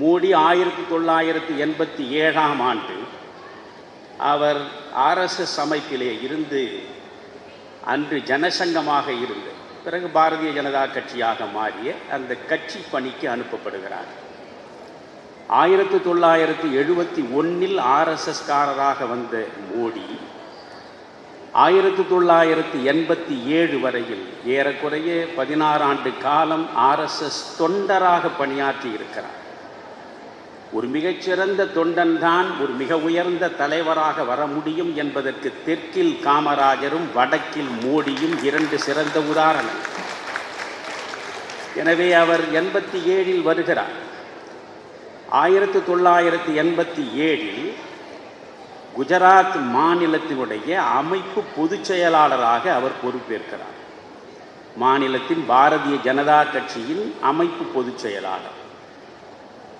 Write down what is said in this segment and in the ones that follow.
மோடி ஆயிரத்தி தொள்ளாயிரத்தி எண்பத்தி ஏழாம் ஆண்டு அவர் ஆர்எஸ்எஸ் அமைப்பிலே இருந்து அன்று ஜனசங்கமாக இருந்த பிறகு பாரதிய ஜனதா கட்சியாக மாறிய அந்த கட்சி பணிக்கு அனுப்பப்படுகிறார். ஆயிரத்தி தொள்ளாயிரத்தி எழுபத்தி ஒன்றில் ஆர்எஸ்எஸ்காரராக வந்த மோடி ஆயிரத்தி தொள்ளாயிரத்தி எண்பத்தி ஏழு வரையில் ஏறக்குறைய பதினாறு ஆண்டு காலம் ஆர்எஸ்எஸ் தொண்டராக பணியாற்றி இருக்கிறார். ஒரு மிகச்சிறந்த தொண்டன்தான் ஒரு மிக உயர்ந்த தலைவராக வர முடியும் என்பதற்கு தெற்கில் காமராஜரும் வடக்கில் மோடியும் இரண்டு சிறந்த உதாரணம். எனவே அவர் எண்பத்தி ஏழில் வருகிறார். ஆயிரத்தி தொள்ளாயிரத்தி எண்பத்தி ஏழில் குஜராத் மாநிலத்தினுடைய அமைப்பு பொதுச் செயலாளராக அவர் பொறுப்பேற்கிறார். மாநிலத்தின் பாரதிய ஜனதா கட்சியின் அமைப்பு பொதுச் செயலாளர்.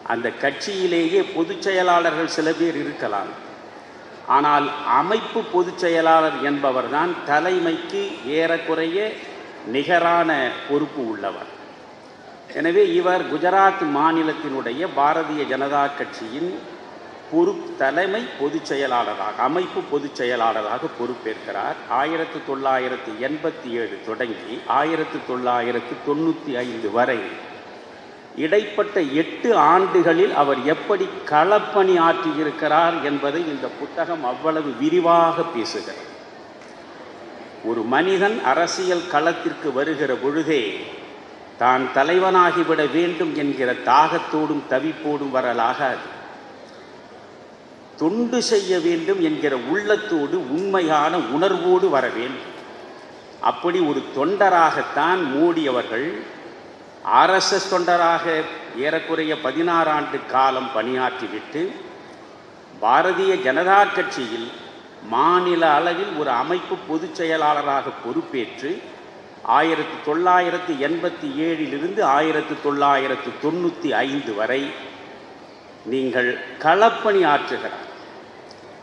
அந்த கட்சியிலேயே பொதுச் செயலாளர்கள் சில பேர் இருக்கலாம். ஆனால் அமைப்பு பொதுச் செயலாளர் என்பவர்தான் தலைமைக்கு ஏறக்குறைய நிகரான பொறுப்பு உள்ளவர். எனவே இவர் குஜராத் மாநிலத்தினுடைய பாரதிய ஜனதா கட்சியின் பொறுப் தலைமை பொதுச் செயலாளராக அமைப்பு பொதுச் செயலாளராக பொறுப்பேற்கிறார். ஆயிரத்தி தொள்ளாயிரத்தி எண்பத்தி ஏழு தொடங்கி ஆயிரத்தி தொள்ளாயிரத்தி தொண்ணூற்றி ஐந்து வரை இடைப்பட்ட எட்டு ஆண்டுகளில் அவர் எப்படி களப்பணி ஆற்றியிருக்கிறார் என்பதை இந்த புத்தகம் அவ்வளவு விரிவாக பேசுகிறது. ஒரு மனிதன் அரசியல் களத்திற்கு வருகிற பொழுதே தான் தலைவனாகிவிட வேண்டும் என்கிற தாகத்தோடும் தவிப்போடும் வரலாகாது. தொண்டு செய்ய வேண்டும் என்கிற உள்ளத்தோடு உண்மையான உணர்வோடு வர வேண்டும். அப்படி ஒரு தொண்டராகத்தான் மோடி அவர்கள் ஆர்எஸ்எஸ் தொண்டராக ஏறக்குறைய பதினாறாண்டு காலம் பணியாற்றிவிட்டு பாரதிய ஜனதா கட்சியில் மாநில அளவில் ஒரு அமைப்பு பொதுச் செயலாளராக பொறுப்பேற்று ஆயிரத்தி தொள்ளாயிரத்தி எண்பத்தி ஏழிலிருந்து ஆயிரத்தி தொள்ளாயிரத்து தொண்ணூற்றி ஐந்து வரை நீங்கள் களப்பணி ஆற்றுகிறார்.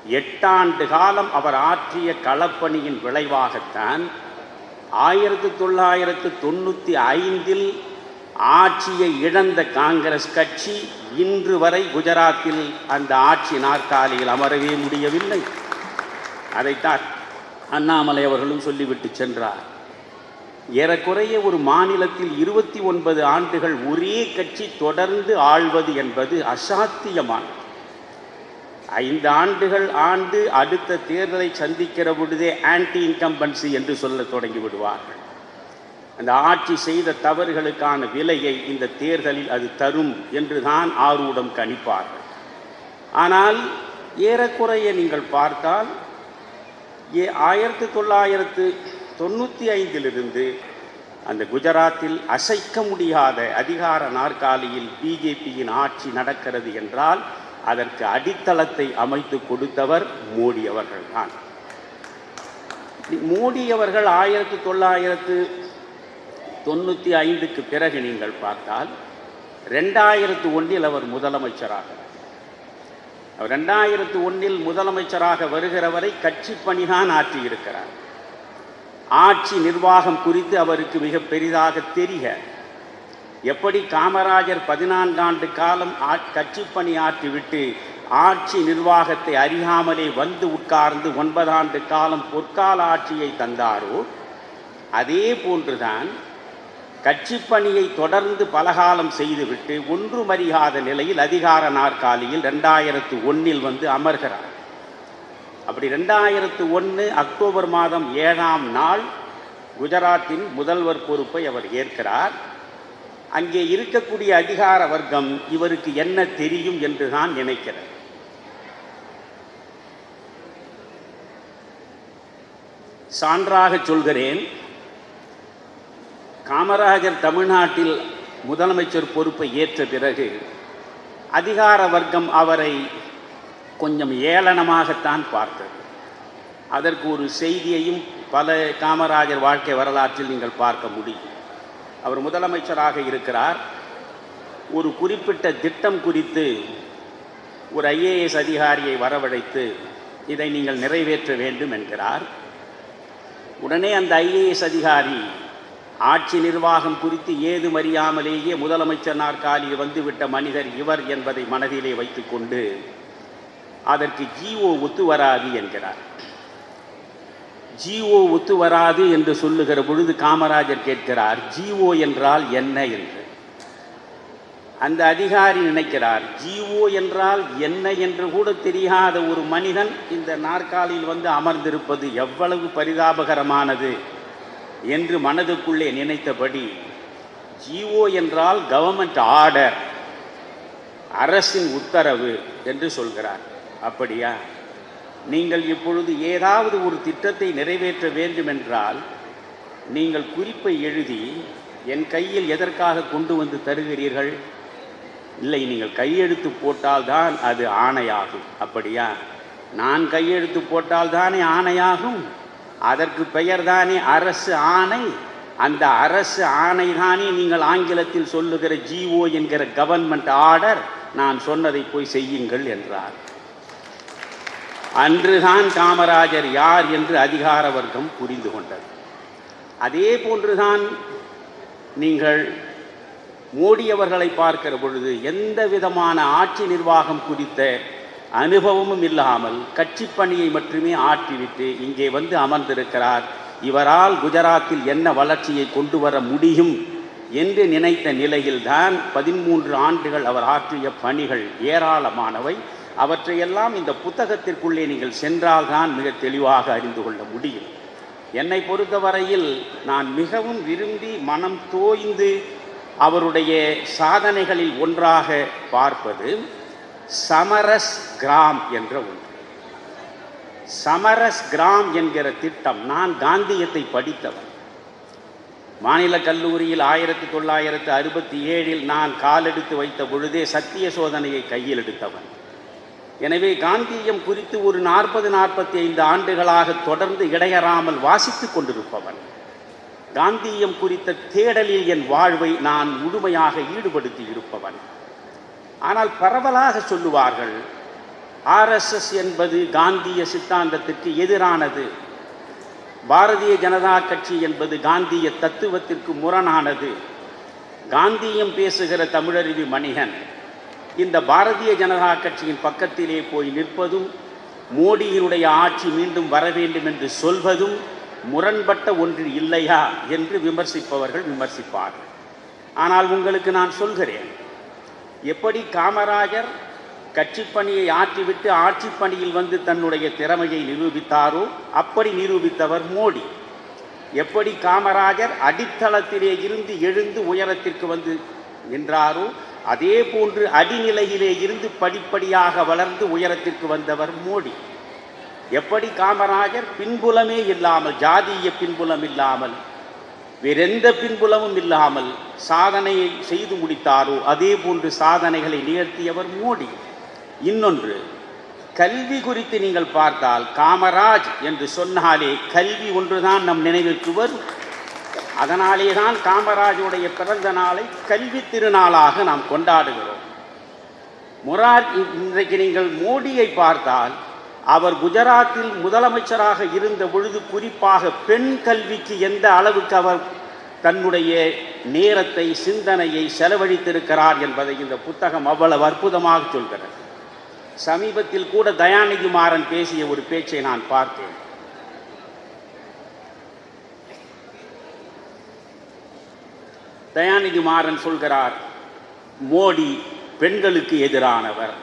எட்டாண்டு காலம் அவர் ஆற்றிய களப்பணியின் விளைவாகத்தான் ஆயிரத்தி தொள்ளாயிரத்து தொண்ணூற்றி ஐந்தில் ஆட்சியை இழந்த காங்கிரஸ் கட்சி இன்று வரை குஜராத்தில் அந்த ஆட்சி நாற்காலியில் அமரவே முடியவில்லை. அதைத்தான் அண்ணாமலை அவர்களும் சொல்லிவிட்டு சென்றார். ஏறக்குறைய ஒரு மாநிலத்தில் இருபத்தி ஒன்பது ஆண்டுகள் ஒரே கட்சி தொடர்ந்து ஆள்வது என்பது அசாத்தியமானது. ஐந்து ஆண்டுகள் ஆண்டு அடுத்த தேர்தலை சந்திக்கிற பொழுதே ஆன்டி இன்கம்பன்சி என்று சொல்ல தொடங்கி விடுவார்கள். அந்த ஆட்சி செய்த தவறுகளுக்கான விலையை இந்த தேர்தலில் அது தரும் என்று தான் ஆர்வடம் கணிப்பார்கள். ஆனால் ஏறக்குறைய நீங்கள் பார்த்தால் ஏ ஆயிரத்தி தொள்ளாயிரத்து தொண்ணூற்றி ஐந்திலிருந்து அந்த குஜராத்தில் அசைக்க முடியாத அதிகார நாற்காலியில் பிஜேபியின் ஆட்சி நடக்கிறது என்றால் அதற்கு அடித்தளத்தை அமைத்து கொடுத்தவர் மோடி அவர்கள்தான். மோடி அவர்கள் ஆயிரத்தி தொள்ளாயிரத்து தொண்ணூற்றி ஐந்துக்கு பிறகு நீங்கள் பார்த்தால் ரெண்டாயிரத்து ஒன்றில் அவர் முதலமைச்சராக. அவர் ரெண்டாயிரத்து ஒன்றில் முதலமைச்சராக வருகிற வரை கட்சி பணிதான் ஆற்றியிருக்கிறார். ஆட்சி நிர்வாகம் குறித்து அவருக்கு மிக பெரிதாக தெரிய எப்படி காமராஜர் பதினான்காண்டு காலம் கட்சி பணி ஆற்றிவிட்டு ஆட்சி நிர்வாகத்தை அறியாமலே வந்து உட்கார்ந்து ஒன்பதாண்டு காலம் பொற்கால ஆட்சியை தந்தாரோ அதே போன்றுதான் கட்சி பணியை தொடர்ந்து பலகாலம் செய்துவிட்டு ஒன்றுமறியாத நிலையில் அதிகார நாற்காலியில் ரெண்டாயிரத்து ஒன்றில் வந்து அமர்கிறார். அப்படி ரெண்டாயிரத்து ஒன்று அக்டோபர் மாதம் ஏழாம் நாள் குஜராத்தின் முதல்வர் பொறுப்பை அவர் ஏற்கிறார். அங்கே இருக்கக்கூடிய அதிகார வர்க்கம் இவருக்கு என்ன தெரியும் என்று தான் நினைக்கிறேன் சான்றாக சொல்கிறேன். காமராஜர் தமிழ்நாட்டில் முதலமைச்சர் பொறுப்பை ஏற்ற பிறகு அதிகார வர்க்கம் அவரை கொஞ்சம் ஏளனமாகத்தான் பார்த்தது. அதற்கு ஒரு செய்தியையும் பல காமராஜர் வாழ்க்கை வரலாற்றில் நீங்கள் பார்க்க முடியும். அவர் முதலமைச்சராக இருக்கிறார். ஒரு குறிப்பிட்ட திட்டம் குறித்து ஒரு ஐஏஎஸ் அதிகாரியை வரவழைத்து இதை நீங்கள் நிறைவேற்ற வேண்டும் என்கிறார். உடனே அந்த ஐஏஎஸ் அதிகாரி ஆட்சி நிர்வாகம் குறித்து ஏதும் அறியாமலேயே முதலமைச்சர் நாற்காலியில் வந்துவிட்ட மனிதர் இவர் என்பதை மனதிலே வைத்துக்கொண்டு அதற்கு ஜிஓ ஒத்து வராது என்கிறார். ஜிஓ ஒத்து வராது என்று சொல்லுகிற பொழுது காமராஜர் கேட்கிறார் ஜிஓ என்றால் என்ன என்று. அந்த அதிகாரி நினைக்கிறார் ஜிஓ என்றால் என்ன என்று கூட தெரியாத ஒரு மனிதன் இந்த நாற்காலியில் வந்து அமர்ந்திருப்பது எவ்வளவு பரிதாபகரமானது. என்று மனதுக்குள்ளே நினைத்தபடி ஜிஓ என்றால் கவர்மெண்ட் ஆர்டர் அரசின் உத்தரவு என்று சொல்கிறார். அப்படியா? நீங்கள் இப்பொழுது ஏதாவது ஒரு திட்டத்தை நிறைவேற்ற வேண்டுமென்றால் நீங்கள் குறிப்பை எழுதி என் கையில் எதற்காக கொண்டு வந்து தருகிறீர்கள்? இல்லை நீங்கள் கையெழுத்து போட்டால்தான் அது ஆணையாகும். அப்படியா? நான் கையெழுத்து போட்டால் தானே ஆணையாகும்? அதற்கு பெயர் தானே அரசு ஆணை. அந்த அரசு ஆணை தானே நீங்கள் ஆங்கிலத்தில் சொல்லுகிற ஜிஓ என்கிற கவர்மெண்ட் ஆர்டர் நான் சொன்னதை போய் செய்யுங்கள் என்றார். அன்றுதான் காமராஜர் யார் என்று அதிகார வர்க்கம் புரிந்து கொண்டது. அதே போன்றுதான் நீங்கள் மோடி அவர்களை பார்க்கிற பொழுது எந்த விதமான ஆட்சி நிர்வாகம் குறித்த அனுபவமும் இல்லாமல் கட்சி பணியை மட்டுமே ஆற்றிவிட்டு இங்கே வந்து அமர்ந்திருக்கிறார். இவரால் குஜராத்தில் என்ன வளர்ச்சியை கொண்டு வர முடியும் என்று நினைத்த நிலையில்தான் பதிமூன்று ஆண்டுகள் அவர் ஆற்றிய பணிகள் ஏராளமானவை. அவற்றையெல்லாம் இந்த புத்தகத்திற்குள்ளே நீங்கள் சென்றால்தான் மிக தெளிவாக அறிந்து கொள்ள முடியும். என்னை பொறுத்தவரையில் நான் மிகவும் விரும்பி மனம் தோய்ந்து அவருடைய சாதனைகளில் ஒன்றாக பார்ப்பது சமரஸ் கிராம் என்ற ஒன்று. சமரஸ் கிராம் என்கிற திட்டம் நான் காந்தியத்தை படித்தவன். மாநில கல்லூரியில் ஆயிரத்தி தொள்ளாயிரத்து அறுபத்தி ஏழில் நான் காலெடுத்து வைத்த பொழுதே சத்திய சோதனையை கையில் எடுத்தவன். எனவே காந்தியம் குறித்து ஒரு நாற்பது நாற்பத்தி ஐந்து ஆண்டுகளாக தொடர்ந்து இடையறாமல் வாசித்துக் கொண்டிருப்பவன். காந்தியம் குறித்த தேடலில் என் வாழ்வை நான் முழுமையாக ஈடுபடுத்தி இருப்பவன். ஆனால் பரவலாக சொல்லுவார்கள் ஆர்எஸ்எஸ் என்பது காந்திய சித்தாந்தத்திற்கு எதிரானது. பாரதிய ஜனதா கட்சி என்பது காந்திய தத்துவத்திற்கு முரணானது. காந்தியம் பேசுகிற தமிழறிவி மணிகன். இந்த பாரதிய ஜனதா கட்சியின் பக்கத்திலே போய் நிற்பதும் மோடியினுடைய ஆட்சி மீண்டும் வர வேண்டும் என்று சொல்வதும் முரண்பட்ட ஒன்று இல்லையா என்று விமர்சிப்பவர்கள் விமர்சிப்பார்கள். ஆனால் உங்களுக்கு நான் சொல்கிறேன் எப்படி காமராஜர் கட்சி பணியை ஆற்றிவிட்டு ஆட்சி பணியில் வந்து தன்னுடைய திறமையை நிரூபித்தாரோ அப்படி நிரூபித்தவர் மோடி. எப்படி காமராஜர் அடித்தளத்திலே இருந்து எழுந்து உயரத்திற்கு வந்து நின்றாரோ அதே போன்று அடிநிலையிலே இருந்து படிப்படியாக வளர்ந்து உயரத்திற்கு வந்தவர் மோடி. எப்படி காமராஜர் பின்புலமே இல்லாமல் ஜாதிய பின்புலம் இல்லாமல் வேறெந்த பின்புலமும் இல்லாமல் சாதனையை செய்து முடித்தாரோ அதே போன்று சாதனைகளை நிகழ்த்தியவர் மோடி. இன்னொன்று கல்வி குறித்து நீங்கள் பார்த்தால் காமராஜ் என்று சொன்னாலே கல்வி ஒன்றுதான் நம் நினைவிற்கு வரும். அதனாலே தான் காமராஜுடைய பிறந்த நாளை கல்வி திருநாளாக நாம் கொண்டாடுகிறோம். முரார் இன்றைக்கு நீங்கள் மோடியை பார்த்தால் அவர் குஜராத்தில் முதலமைச்சராக இருந்த பொழுது குறிப்பாக பெண் கல்விக்கு எந்த அளவுக்கு அவர் தன்னுடைய நேரத்தை சிந்தனையை செலவழித்திருக்கிறார் என்பதை இந்த புத்தகம் அவ்வளவு அற்புதமாக சொல்கிறது. சமீபத்தில் கூட தயாநிதி மாறன் பேசிய ஒரு பேச்சை நான் பார்த்தேன். தயாநிதி மாறன் சொல்கிறார் மோடி பெண்களுக்கு எதிரானவர்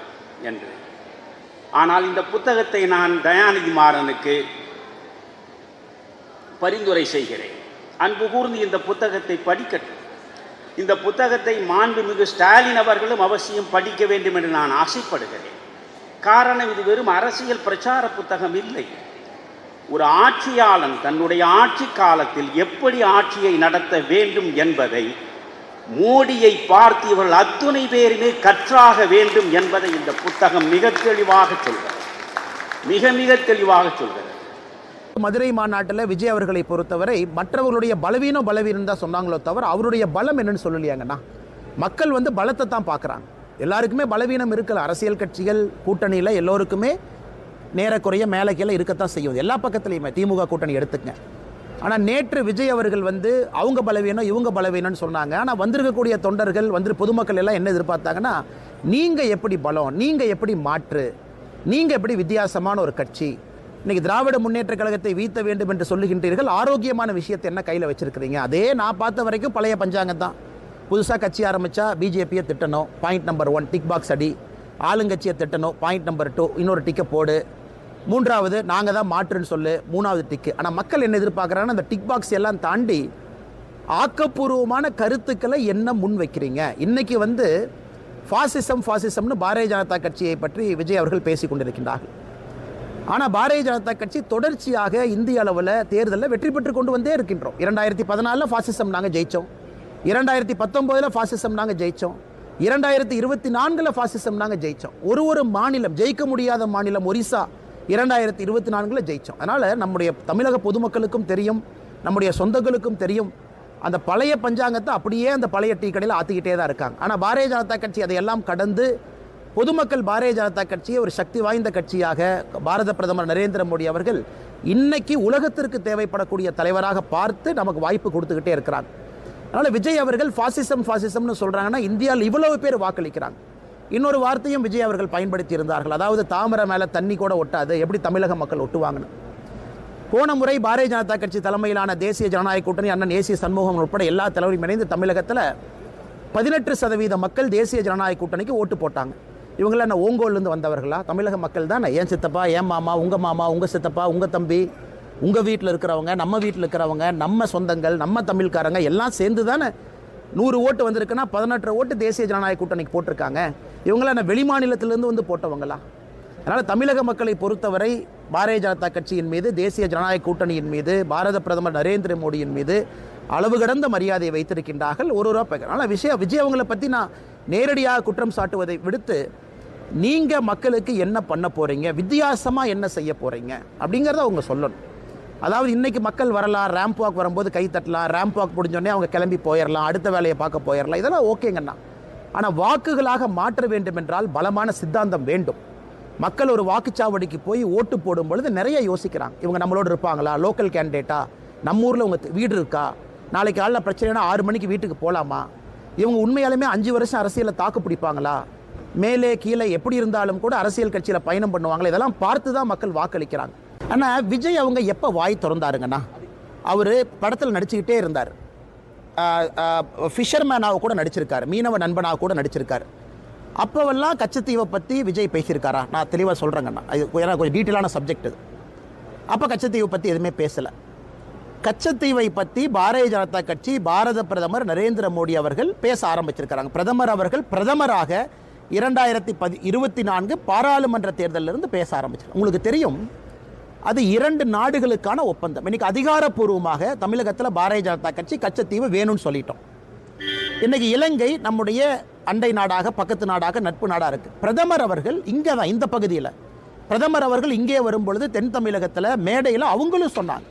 என்று. ஆனால் இந்த புத்தகத்தை நான் தயாநிதி மாறனுக்கு பரிந்துரை செய்கிறேன். அன்பு கூர்ந்து இந்த புத்தகத்தை படிக்கட்டும். இந்த புத்தகத்தை மாண்புமிகு ஸ்டாலின் அவர்களும் அவசியம் படிக்க வேண்டும் என்று நான் ஆசைப்படுகிறேன். காரணம் இது வெறும் அரசியல் பிரச்சார புத்தகம் இல்லை. ஒரு ஆட்சியாளன் தன்னுடைய ஆட்சி காலத்தில் எப்படி ஆட்சியை நடத்த வேண்டும் என்பதை மோடியை பார்த்து இவர்கள் அத்துணை பேருமே கற்றாக வேண்டும் என்பதை இந்த புத்தகம் மிக தெளிவாக சொல்கிறது. மிக மிக தெளிவாக சொல்கிறது. மதுரை மாநாட்டில் விஜய் அவர்களை பொறுத்தவரை மற்றவர்களுடைய பலவீனம் பலவீனம் தான் சொன்னாங்களோ தவிர அவருடைய பலம் என்னன்னு சொல்லலையாங்கண்ணா மக்கள் வந்து பலத்தை தான் பார்க்குறாங்க. எல்லாருக்குமே பலவீனம் இருக்கல அரசியல் கட்சிகள் கூட்டணியில் எல்லோருக்குமே நேரக்குறைய மேலே கீழே இருக்கத்தான் செய்யும். எல்லா பக்கத்துலையுமே திமுக கூட்டணி எடுத்துக்கங்க. ஆனால் நேற்று விஜய் அவர்கள் வந்து அவங்க பலவீனம் இவங்க பலவீனம்னு சொன்னாங்க. ஆனால் வந்திருக்கக்கூடிய தொண்டர்கள் வந்து பொதுமக்கள் எல்லாம் என்ன எதிர்பார்த்தாங்கன்னா நீங்கள் எப்படி பலம் நீங்கள் எப்படி மாற்று நீங்கள் எப்படி வித்தியாசமான ஒரு கட்சி இன்றைக்கி திராவிட முன்னேற்ற கழகத்தை வீழ்த்த வேண்டும் என்று சொல்லுகின்றீர்கள் ஆரோக்கியமான விஷயத்தை என்ன கையில் வச்சுருக்கிறீங்க? அதே நான் பார்த்த வரைக்கும் பழைய பஞ்சாங்கம் தான். புதுசாக கட்சி ஆரம்பித்தா பிஜேபியை திட்டணும் point number one tick box அடி. ஆளுங்கட்சியை திட்டணும் பாயிண்ட் நம்பர் டூ இன்னொரு டிக்கை போடு. மூன்றாவது நாங்கள் தான் மாற்றுன்னு சொல்லு மூணாவது டிக்கு ஆனால் மக்கள் என்ன எதிர்பார்க்குறாங்கன்னா அந்த டிக் பாக்ஸ் எல்லாம் தாண்டி ஆக்கப்பூர்வமான கருத்துக்களை என்ன முன் வைக்கிறீங்க? இன்னைக்கு வந்து ஃபாசிசம் ஃபாசிசம்னு பாரதிய ஜனதா கட்சியை பற்றி விஜய் அவர்கள் பேசி கொண்டிருக்கின்றார்கள். ஆனால் பாரதிய ஜனதா கட்சி தொடர்ச்சியாக இந்திய அளவில் தேர்தலில் வெற்றி பெற்று கொண்டு வந்தே இருக்கின்றோம். இரண்டாயிரத்தி பதினாலில் ஃபாசிசம் நாங்கள் ஜெயித்தோம் இரண்டாயிரத்தி பத்தொம்போதில் ஃபாசிசம் நாங்கள் ஜெயித்தோம் இரண்டாயிரத்தி இருபத்தி நான்கில் ஃபாசிசம் நாங்கள் ஜெயித்தோம் ஒரு ஒரு மாநிலம் ஜெயிக்க முடியாத மாநிலம் ஒரிசா. இரண்டாயிரத்தி இருபத்தி நான்கில் ஜெயித்தோம் அதனால் நம்முடைய தமிழக பொதுமக்களுக்கும் தெரியும் நம்முடைய சொந்தங்களுக்கும் தெரியும். அந்த பழைய பஞ்சாங்கத்தை அப்படியே அந்த பழைய டீ கடையில் ஆற்றிக்கிட்டே தான் இருக்காங்க. ஆனால் பாரதிய ஜனதா கட்சி அதையெல்லாம் கடந்து பொதுமக்கள் பாரதிய ஜனதா கட்சியை ஒரு சக்தி வாய்ந்த கட்சியாக பாரத பிரதமர் நரேந்திர மோடி அவர்கள் இன்னைக்கு உலகத்திற்கு தேவைப்படக்கூடிய தலைவராக பார்த்து நமக்கு வாய்ப்பு கொடுத்துக்கிட்டே இருக்கிறாங்க அதனால் விஜய் அவர்கள் ஃபாசிசம் ஃபாசிசம்னு சொல்கிறாங்கன்னா இந்தியாவில் இவ்வளவு பேர் வாக்களிக்கிறாங்க. இன்னொரு வார்த்தையும் விஜய் அவர்கள் பயன்படுத்தி இருந்தார்கள் அதாவது தாமரை மேலே தண்ணி கூட ஒட்டாது. எப்படி தமிழக மக்கள் ஒட்டுவாங்கன்னு. போன முறை பாரதிய ஜனதா கட்சி தலைமையிலான தேசிய ஜனநாயக கூட்டணி அண்ணன் தேசிய சண்முகம் உட்பட எல்லா தலைவரும் இணைந்து தமிழகத்தில் பதினெட்டு சதவீத மக்கள் தேசிய ஜனநாயக கூட்டணிக்கு ஓட்டு போட்டாங்க. இவங்களாம் என்ன ஓங்கோல்லேருந்து வந்தவர்களா? தமிழக மக்கள் தானே. ஏன் சித்தப்பா ஏன் மாமா உங்கள் மாமா உங்கள் சித்தப்பா உங்கள் தம்பி உங்கள் வீட்டில் இருக்கிறவங்க நம்ம வீட்டில் இருக்கிறவங்க நம்ம சொந்தங்கள் நம்ம தமிழ்காரங்க எல்லாம் சேர்ந்து தானே நூறு ஓட்டு வந்திருக்குன்னா பதினெட்டரை ஓட்டு தேசிய ஜனநாயக கூட்டணிக்கு போட்டிருக்காங்க. இவங்களாம் என்ன வெளிமாநிலத்திலேருந்து வந்து போட்டவங்களா? அதனால் தமிழக மக்களை பொறுத்தவரை பாரதிய ஜனதா கட்சியின் மீது தேசிய ஜனநாயக கூட்டணியின் மீது பாரத பிரதமர் நரேந்திர மோடியின் மீது அளவு கடந்த மரியாதையை வைத்திருக்கின்றார்கள் ஒரு ஒரு அதனால் விஷயம் விஜய் அவங்களை பற்றி நான் நேரடியாக குற்றம் சாட்டுவதை விடுத்து நீங்கள் மக்களுக்கு என்ன பண்ண போகிறீங்க வித்தியாசமாக என்ன செய்ய போகிறீங்க அப்படிங்கிறத அவங்க சொல்லணும். அதாவது இன்னைக்கு மக்கள் வரலாம் ரேம்ப் வாக் வரும்போது கை தட்டலாம் ரேம்ப் வாக் முடிஞ்சோடனே அவங்க கிளம்பி போயிடலாம் அடுத்த வேலையை பார்க்க போயிடலாம் இதெல்லாம் ஓகேங்கண்ணா ஆனால் வாக்குகளாக மாற்ற வேண்டும் என்றால் பலமான சித்தாந்தம் வேண்டும். மக்கள் ஒரு வாக்குச்சாவடிக்கு போய் ஓட்டு போடும் பொழுது நிறைய யோசிக்கிறாங்க. இவங்க நம்மளோட இருப்பாங்களா? லோக்கல் கேண்டிடேட்டா நம்ம ஊரில் உங்கள் வீடு இருக்கா? நாளைக்கு காலைல பிரச்சனைனா ஆறு மணிக்கு வீட்டுக்கு போகலாமா இவங்க உண்மையாலுமே அஞ்சு வருஷம் அரசியலில் தாக்கு பிடிப்பாங்களா? மேலே கீழே எப்படி இருந்தாலும் கூட அரசியல் கட்சியில் பயணம் பண்ணுவாங்களா? இதெல்லாம் பார்த்து தான் மக்கள் வாக்களிக்கிறாங்க. ஆனால் விஜய் அவங்க எப்போ வாய் திறந்தாருங்கண்ணா? அவர் படத்தில் நடிச்சுக்கிட்டே இருந்தார். ஃபிஷர்மேனாக கூட நடிச்சிருக்கார். மீனவ நண்பனாக கூட நடிச்சிருக்கார். அப்போவெல்லாம் கச்சத்தீவை பற்றி விஜய் பேசியிருக்காரா? நான் தெளிவாக சொல்கிறேங்கண்ணா இது ஏன்னா கொஞ்சம் டீட்டெயிலான சப்ஜெக்ட் இது. அப்போ கச்சத்தீவை பற்றி எதுவுமே பேசலை. கச்சத்தீவை பற்றி பாரதிய ஜனதா கட்சி பாரத பிரதமர் நரேந்திர மோடி அவர்கள் பேச ஆரம்பிச்சிருக்கிறாங்க பிரதமர் அவர்கள் பிரதமராக இரண்டாயிரத்தி பதி இருபத்தி நான்கு பாராளுமன்ற தேர்தலில் இருந்து பேச ஆரம்பிச்சிருக்காங்க உங்களுக்கு தெரியும் அது இரண்டு நாடுகளுக்கான ஒப்பந்தம். இன்னைக்கு அதிகாரப்பூர்வமாக தமிழகத்தில் பாரதிய ஜனதா கட்சி கச்சத்தீவு வேணும்னு சொல்லிட்டோம். இன்னைக்கு இலங்கை நம்முடைய அண்டை நாடாக பக்கத்து நாடாக நட்பு நாடாக இருக்கு. பிரதமர் அவர்கள் இங்கே தான் இந்த பகுதியில். பிரதமர் அவர்கள் இங்கே வரும்பொழுது தென் தமிழகத்தில் மேடையில் அவங்களும் சொன்னாங்க.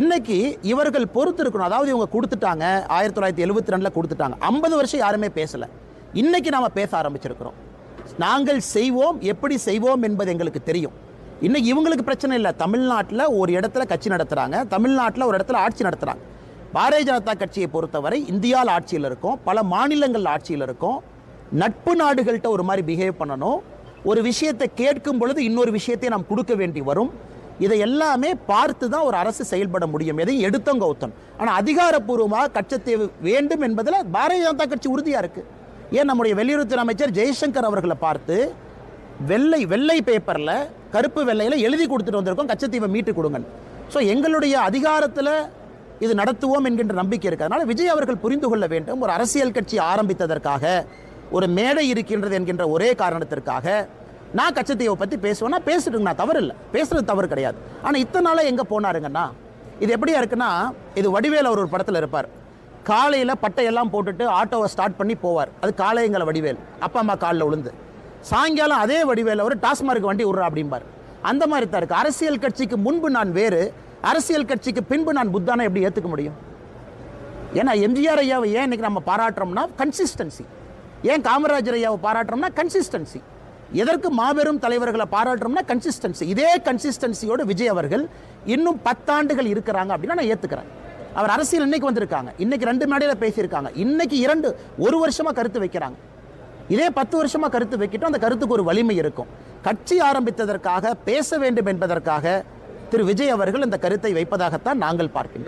இன்னைக்கு இவர்கள் பொறுத்து இருக்கணும். அதாவது இவங்க கொடுத்துட்டாங்க ஆயிரத்தி தொள்ளாயிரத்தி எழுபத்தி ரெண்டில் கொடுத்துட்டாங்க. ஐம்பது வருஷம் யாருமே பேசலை. இன்னைக்கு நாம் பேச ஆரம்பிச்சிருக்கிறோம். நாங்கள் செய்வோம் எப்படி செய்வோம் என்பது எங்களுக்கு தெரியும். இன்னைக்கு இவங்களுக்கு பிரச்சனை இல்லை. தமிழ்நாட்டில் ஒரு இடத்துல கட்சி நடத்துகிறாங்க தமிழ்நாட்டில் ஒரு இடத்துல ஆட்சி நடத்துகிறாங்க பாரதிய ஜனதா கட்சியை பொறுத்தவரை இந்தியாவில் ஆட்சியில் இருக்கும். பல மாநிலங்கள் ஆட்சியில் இருக்கும். நட்பு நாடுகள்கிட்ட ஒரு மாதிரி பிஹேவ் பண்ணணும். ஒரு விஷயத்தை கேட்கும் பொழுது இன்னொரு விஷயத்தை நாம் கொடுக்க வேண்டி வரும். இதை எல்லாமே பார்த்து தான் ஒரு அரசு செயல்பட முடியும். எதையும் எடுத்தம் கௌத்தம் ஆனால் அதிகாரப்பூர்வமாக கட்சத்தீவு வேண்டும் என்பதில் பாரதிய ஜனதா கட்சி உறுதியாக இருக்குது ஏன் நம்முடைய வெளியுறவுத்துறை அமைச்சர் ஜெய்சங்கர் அவர்களை பார்த்து வெள்ளை வெள்ளை பேப்பரில் கருப்பு வெள்ளையில் எழுதி கொடுத்துட்டு வந்திருக்கோம். கச்சத்தீவை மீட்டு கொடுங்கன்னு. ஸோ எங்களுடைய அதிகாரத்தில் இது நடத்துவோம் என்கின்ற நம்பிக்கை இருக்கிறதுனால விஜய் அவர்கள் புரிந்து கொள்ள வேண்டும். ஒரு அரசியல் கட்சி ஆரம்பித்ததற்காக ஒரு மேடை இருக்கின்றது என்கின்ற ஒரே காரணத்திற்காக நான் கச்சத்தீவை பற்றி பேசுவேன்னா பேசிட்டுங்கண்ணா தவறு இல்லை பேசுறது தவறு கிடையாது. ஆனால் இத்தனை நாளாக எங்கே போனாருங்கண்ணா இது எப்படியா இருக்குன்னா இது வடிவேல் அவர் ஒரு படத்தில் இருப்பார். காலையில் பட்டையெல்லாம் போட்டுட்டு ஆட்டோவை ஸ்டார்ட் பண்ணி போவார். அது காலையங்களை வடிவேல். அப்பா அம்மா காலில் விழுந்து சாயங்காலம் அதே வடிவேல அவர் டாஸ்மார்க் வண்டி விட்றா அப்படிம்பார். அந்த மாதிரி தான் இருக்கு. அரசியல் கட்சிக்கு முன்பு நான் வேறு. அரசியல் கட்சிக்கு பின்பு நான் புத்தானை எப்படி ஏற்றுக்க முடியும்? ஏன்னா எம்ஜிஆர் ஐயாவை ஏன் இன்னைக்கு நம்ம பாராட்டுறோம்னா கன்சிஸ்டன்சி ஏன் காமராஜர் ஐயாவை பாராட்டுறோம்னா கன்சிஸ்டன்சி எதற்கு மாபெரும் தலைவர்களை பாராட்டுறோம்னா கன்சிஸ்டன்சி இதே கன்சிஸ்டன்சியோட விஜய் அவர்கள் இன்னும் பத்தாண்டுகள் இருக்கிறாங்க அப்படின்னா நான் ஏற்றுக்கிறேன் அவர் அரசியல் இன்னைக்கு வந்திருக்காங்க. இன்னைக்கு ரெண்டு மேடையில் பேசியிருக்காங்க. இன்னைக்கு இரண்டு ஒரு வருஷமா கருத்து வைக்கிறாங்க. இதே பத்து வருஷமாக கருத்து வைக்கிட்டோம். அந்த கருத்துக்கு ஒரு வலிமை இருக்கும். கட்சி ஆரம்பித்ததற்காக பேச வேண்டும் என்பதற்காக திரு விஜய் அவர்கள் இந்த கருத்தை வைப்பதாகத்தான் நாங்கள் பார்க்கிறோம்